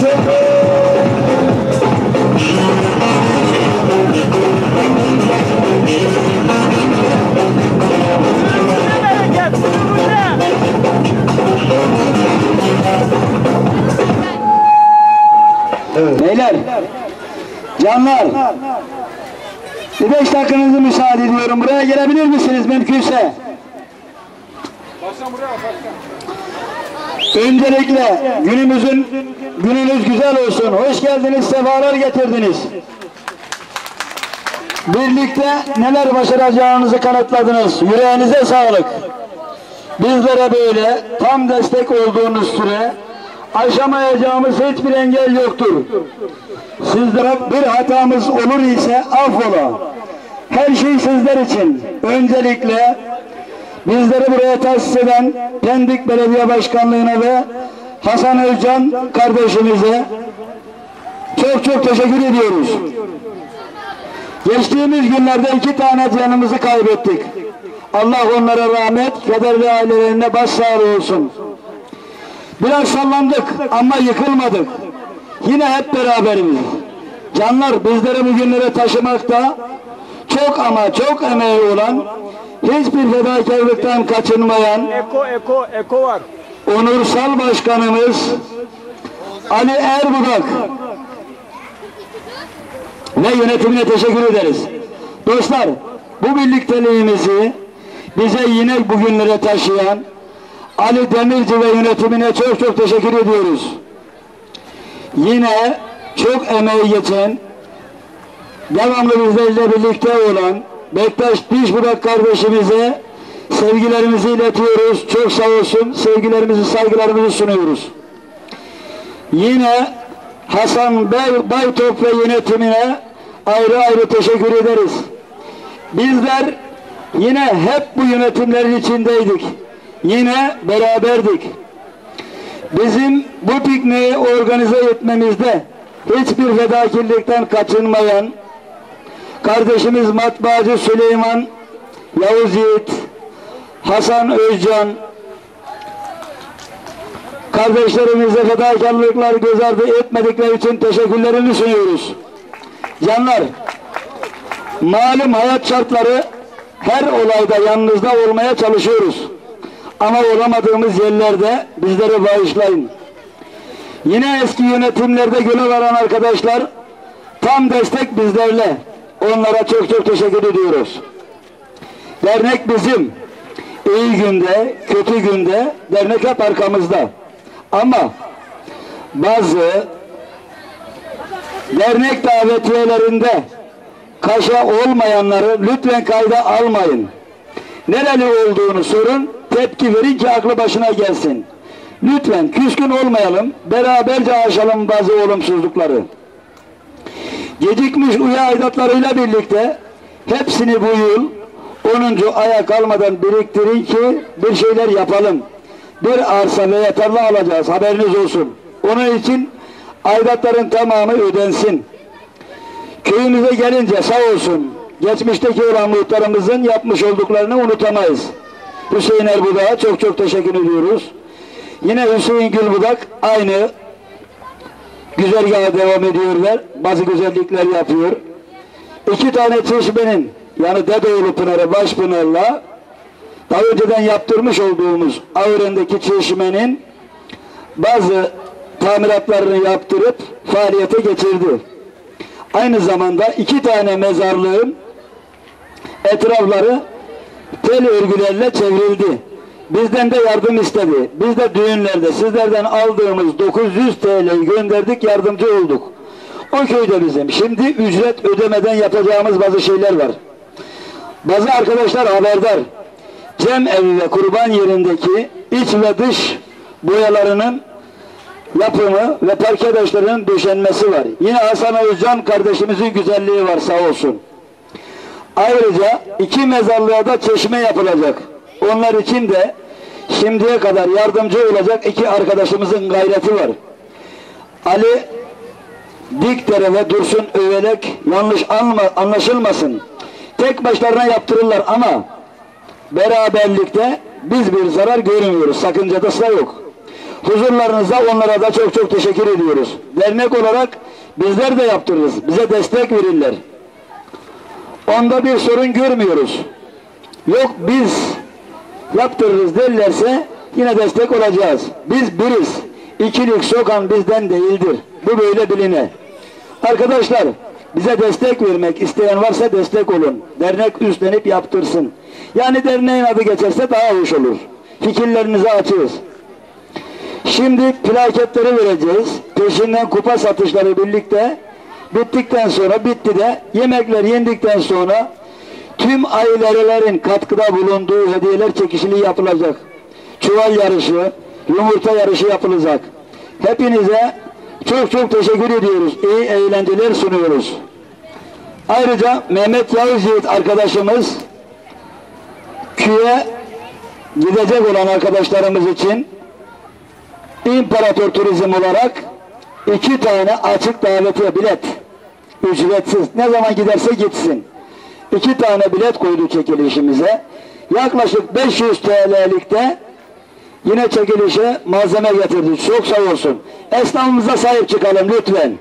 Czemu dakikanızı müsaade ediyorum. Buraya gelebilir misiniz mümkünse? Öncelikle günümüzün gününüz güzel olsun. Hoş geldiniz, sefalar getirdiniz. Birlikte neler başaracağınızı kanıtladınız. Yüreğinize sağlık. Bizlere böyle tam destek olduğunuz süre aşamayacağımız hiçbir engel yoktur. Sizlere bir hatamız olur ise affola. Her şey sizler için. Öncelikle bizleri buraya tahsis eden Pendik Belediye Başkanlığı'na ve Hasan Özcan kardeşimize çok çok teşekkür ediyoruz. Geçtiğimiz günlerde iki tane canımızı kaybettik. Allah onlara rahmet, kederli ailelerine başsağlığı olsun. Biraz sallandık ama yıkılmadık. Yine hep beraberiz. Canlar bizleri bugünlere taşımakta çok ama çok emeği olan, hiçbir fedakarlıktan kaçınmayan Eko, eko, eko var. onursal başkanımız Ali Erbudak ve yönetimine teşekkür ederiz. Dostlar bu birlikteliğimizi bize yine bugünlere taşıyan Ali Demirci ve yönetimine çok çok teşekkür ediyoruz. Yine çok emeği geçen, devamlı bizlerle birlikte olan Bektaş Dişbudak kardeşimize sevgilerimizi iletiyoruz. Çok sağ olsun. Sevgilerimizi, saygılarımızı sunuyoruz. Yine Hasan Bey, Baytop ve yönetimine ayrı ayrı teşekkür ederiz. Bizler yine hep bu yönetimlerin içindeydik. Yine beraberdik. Bizim bu pikniği organize etmemizde hiçbir fedakarlıktan kaçınmayan kardeşimiz matbaacı Süleyman Yavuz Yiğit, Hasan Özcan, kardeşlerimize fedakarlıklar göz ardı etmedikleri için teşekkürlerimi sunuyoruz. Canlar, malum hayat şartları her olayda yanınızda olmaya çalışıyoruz. Ama olamadığımız yerlerde bizleri bağışlayın. Yine eski yönetimlerde görev alan arkadaşlar tam destek bizlerle. Onlara çok çok teşekkür ediyoruz. Dernek bizim. İyi günde, kötü günde dernek hep arkamızda. Ama bazı dernek davetiyelerinde kaşa olmayanları lütfen kayda almayın. Nereli olduğunu sorun, tepki verin ki aklı başına gelsin. Lütfen küskün olmayalım, beraberce aşalım bazı olumsuzlukları. Gecikmiş uya aidatlarıyla birlikte hepsini bu yıl 10. aya kalmadan biriktirin ki bir şeyler yapalım. Bir arsa veya tarla alacağız haberiniz olsun. Onun için aidatların tamamı ödensin. Köyümüze gelince sağ olsun geçmişteki olan muhtarımızın yapmış olduklarını unutamayız. Hüseyin Erbudak'a çok çok teşekkür ediyoruz. Yine Hüseyin Gülbudak aynı güzergaha devam ediyorlar. Bazı güzellikler yapıyor. İki tane çeşmenin yani Dedeoğlu Pınarı Başpınar'la daha önceden yaptırmış olduğumuz Avren'deki çeşmenin bazı tamiratlarını yaptırıp faaliyete geçirdi. Aynı zamanda iki tane mezarlığın etrafları tel örgülerle çevrildi. Bizden de yardım istedi. Biz de düğünlerde sizlerden aldığımız 900 TL'yi gönderdik, yardımcı olduk. O köyde bizim. Şimdi ücret ödemeden yapacağımız bazı şeyler var. Bazı arkadaşlar haberdar. Cem evi ve kurban yerindeki iç ve dış boyalarının yapımı ve parke taşlarının döşenmesi var. Yine Hasan Özcan kardeşimizin güzelliği var sağ olsun. Ayrıca iki mezarlığa da çeşme yapılacak. Onlar için de şimdiye kadar yardımcı olacak iki arkadaşımızın gayreti var. Ali Dikdere ve Dursun Övelek yanlış anma, anlaşılmasın. Tek başlarına yaptırırlar ama beraberlikte biz bir zarar görmüyoruz. Sakıncası da yok. Huzurlarınızda onlara da çok çok teşekkür ediyoruz. Dernek olarak bizler de yaptırırız. Bize destek verirler. Onda bir sorun görmüyoruz. Yok biz yaptırırız derlerse yine destek olacağız. Biz biriz. İkilik sokan bizden değildir. Bu böyle biline. Arkadaşlar bize destek vermek isteyen varsa destek olun. Dernek üstlenip yaptırsın. Yani derneğin adı geçerse daha hoş olur. Fikirlerinizi açığız. Şimdi plaketleri vereceğiz. Peşinden kupa satışları birlikte bittikten sonra bitti de yemekler yendikten sonra tüm ailelerin katkıda bulunduğu hediyeler çekişili yapılacak. Çuval yarışı, yumurta yarışı yapılacak. Hepinize çok çok teşekkür ediyoruz. İyi eğlenceler sunuyoruz. Ayrıca Mehmet Yavuz Yiğit arkadaşımız köye gidecek olan arkadaşlarımız için İmparator Turizm olarak iki tane açık davetiye bilet ücretsiz ne zaman giderse gitsin. İki tane bilet koydu çekilişimize. Yaklaşık 500 TL'likte yine çekilişe malzeme getirdi. Çok sağ olsun. Esnafımıza sahip çıkalım lütfen.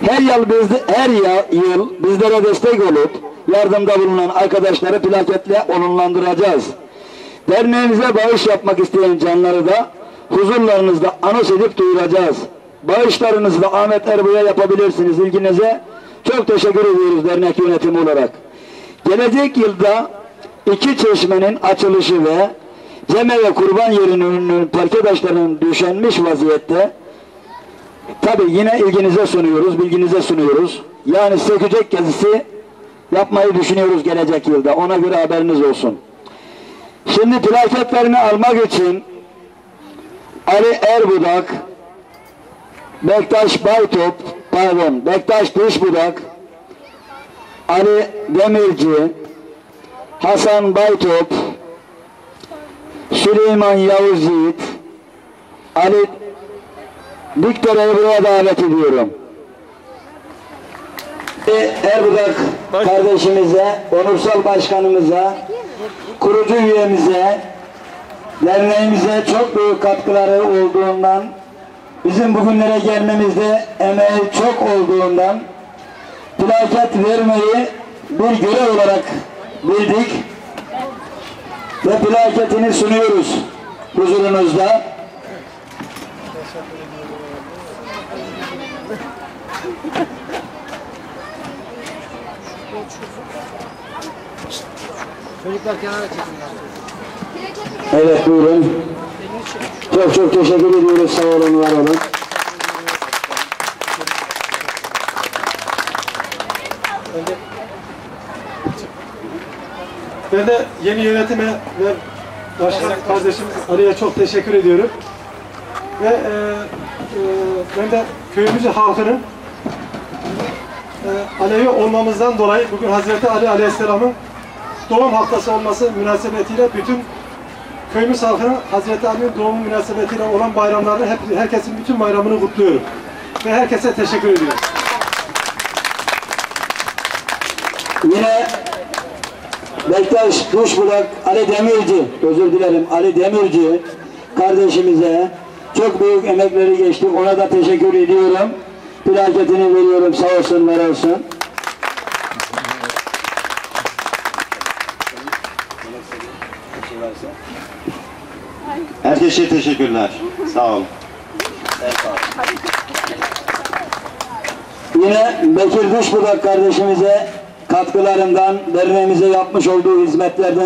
Her yıl bizde, her yıl bizlere destek olup yardımda bulunan arkadaşları plaketle onurlandıracağız. Derneğimize bağış yapmak isteyen canları da huzurlarınızda anons edip duyuracağız. Bağışlarınızı da Ahmet Erbu'ya yapabilirsiniz ilginize. Çok teşekkür ediyoruz dernek yönetimi olarak. Gelecek yılda iki çeşmenin açılışı ve Ceme ve kurban yerinin parke taşlarının düşenmiş vaziyette tabi yine ilginize sunuyoruz, bilginize sunuyoruz. Yani sökecek gezisi yapmayı düşünüyoruz gelecek yılda. Ona göre haberiniz olsun. Şimdi plaketlerini almak için Ali Erbudak, Bektaş Baytop, pardon, Bektaş Dışbudak, Ali Demirci, Hasan Baytop, Süleyman Yavuz Yiğit, Ali Dikdör'ü buraya davet ediyorum. Erbudak kardeşimize, onursal başkanımıza, kurucu üyemize, derneğimize çok büyük katkıları olduğundan, bizim bugünlere gelmemizde emeği çok olduğundan, plaket vermeyi bir görev olarak bildik ve plaketini sunuyoruz huzurunuzda. Çocuklar kenara çekinler. Evet buyurun. Çok çok teşekkür ediyoruz. Sağ olun, var olun. Ben de yeni yönetime ve başkan kardeşim Ali'ye çok teşekkür ediyorum. Ve e, e, ben de köyümüzün halkının e, Alevi olmamızdan dolayı bugün Hazreti Ali Aleyhisselam'ın doğum haftası olması münasebetiyle bütün köyümüz halkının Hazreti Ali'nin doğumu münasebetiyle olan bayramlarını hep, herkesin bütün bayramını kutluyorum. Ve herkese teşekkür ediyorum. Yine Bektaş Duşbulak Ali Demirci, özür dilerim Ali Demirci kardeşimize çok büyük emekleri geçti. Ona da teşekkür ediyorum. Plaketini veriyorum. Sağ olsun, var olsun. Herkese teşekkürler. Sağ olun. Yine Bekir Duşbulak kardeşimize katkılarından, derneğimize yapmış olduğu hizmetlerden